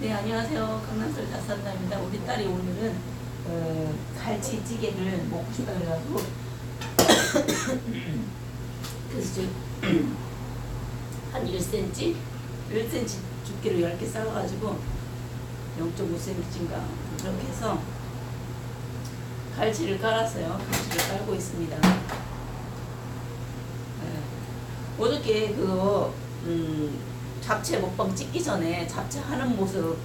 네 안녕하세요. 강남설 다산다입니다. 우리 딸이 오늘은 어, 갈치찌개를 먹고 싶다 그래가지고 그래서 지금 한 1cm 1cm 두께로 10개 썰어가지고 0.5cm인가? 이렇게 해서 갈치를 깔았어요. 갈치를 깔고 있습니다. 네. 어저께 그거 음, 잡채 먹방 찍기 전에 잡채 하는 모습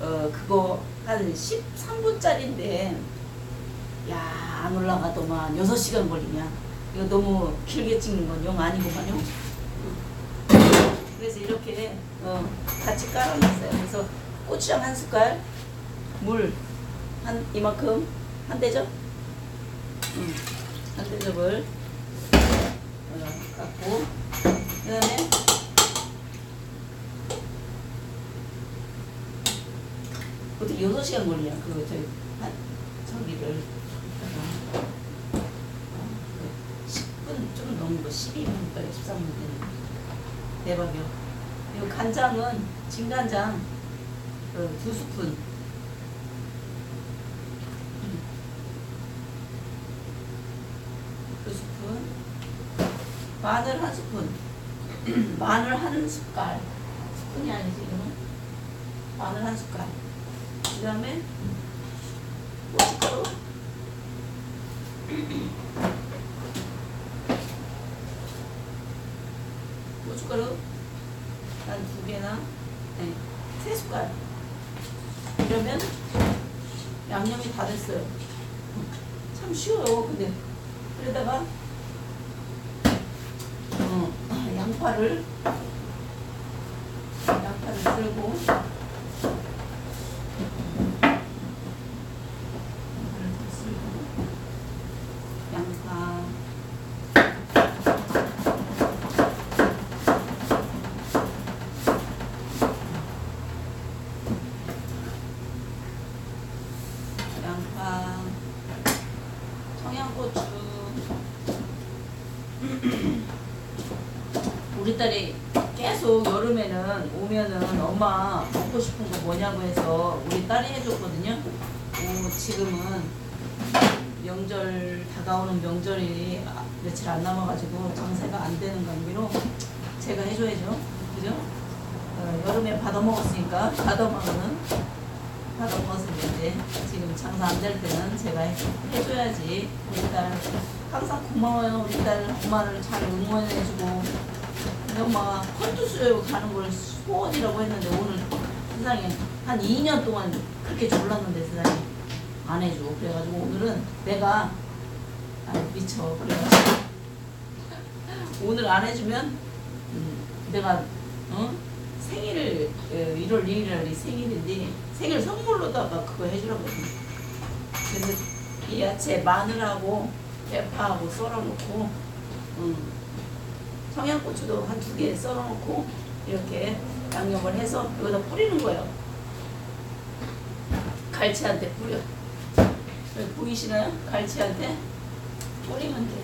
어 그거 한 13분짜리인데 야 안 올라가더만. 6시간 걸리냐? 이거 너무 길게 찍는 건 영 아니고만요 그래서 이렇게 어 같이 깔아놨어요. 그래서 고추장 한 숟갈 물 한 이만큼. 한 대접? 음, 한 대접을 어, 갖고 그 다음에 어떻게 6시간 걸리냐 그거 저기 한 저기를 어, 10분 좀 넘은 거 12분까지 13분 되는 대박이요 이 간장은 진간장 그두 스푼 음. 두 스푼 마늘 한 스푼 마늘 한 숟갈 스푼이 아니지 이거는 마늘 한 숟갈 그 다음에 고춧가루? 고춧가루 한 두 개나. 네, 세 숟갈. 이러면 양념이 다 됐어요. 참 쉬워요 근데. 그러다가 어, 양파를 양파를 썰고 양파를 더 썰고 양파 양파 청양 고추 우리 딸이 계속 여름에는 오면은 엄마 먹고 싶은 거 뭐냐고 해서 우리 딸이 해줬거든요. 오, 지금은 명절 다가오는 명절이 아- 며칠 안 남아가지고 장사가 안 되는 관계로 제가 해줘야죠. 그죠? 어, 여름에 받아 먹었으니까 받아 먹으 먹었으니까 이제 지금 장사 안 될 때는 제가 해- 해줘야지. 우리 딸 항상 고마워요. 우리 딸 엄마를 잘 응원해주고 우리 엄마가 콘투스에 가는 걸 소원이라고 했는데 오늘 세상에 한 2년 동안 그렇게 졸랐는데 세상에 안 해줘. 그래가지고 오늘은 내가 아 미쳐. 그래가지고 오늘 안 해주면 음, 내가 어? 생일을 어, 1월 2일날이 생일인데 생일 선물로다가 그거 해주라고 했는데 그래서 이 야채 마늘하고 대파하고 썰어놓고 음, 청양고추도 한 두 개 썰어놓고 이렇게 양념을 해서 여기다 뿌리는 거예요. 갈치한테 뿌려. 여기 보이시나요? 갈치한테 뿌리면 돼.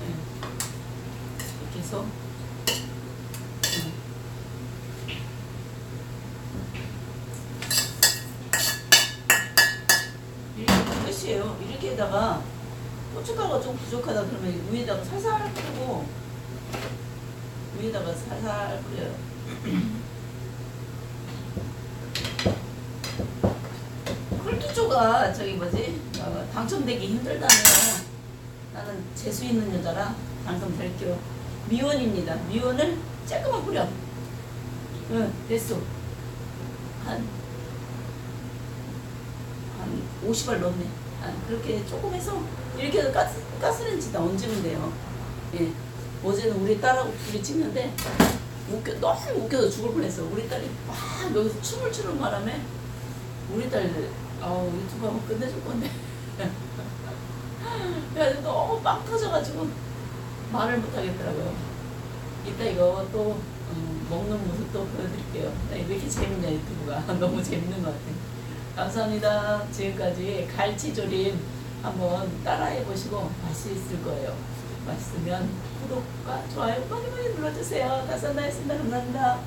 네. 이렇게 해서 음. 이렇게 이렇게다가 고춧가루가 좀 부족하다 그러면 위에다가 살살 뿌리고 위에다가 살살 뿌려요. 컬투조가 저기 뭐지 어, 당첨되기 힘들다네요. 나는 재수 있는 여자라 당첨될게요. 미원입니다. 미원을 조금만 뿌려. 응, 됐어. 한, 한 50알 넣네. 아, 그렇게 조금 해서 이렇게 가스, 가스렌지다 얹으면 돼요. 예. 어제는 우리 딸하고 둘이 찍는데 웃겨, 너무 웃겨서 죽을 뻔했어. 우리 딸이 막 여기서 춤을 추는 바람에 우리 딸 아우 유튜브 한번 끝내줄 건데. 그래가지고 너무 빵 터져가지고 말을 못 하겠더라고요. 이따 이거 또 음, 먹는 모습 또 보여드릴게요. 이렇게 재밌냐 유튜브가 너무 재밌는 것 같아요. 감사합니다. 지금까지 갈치조림 한번 따라해 보시고 맛있을 거예요. 맛있으면 구독과 좋아요 많이 많이 눌러주세요. 다산나였습니다. 감사합니다.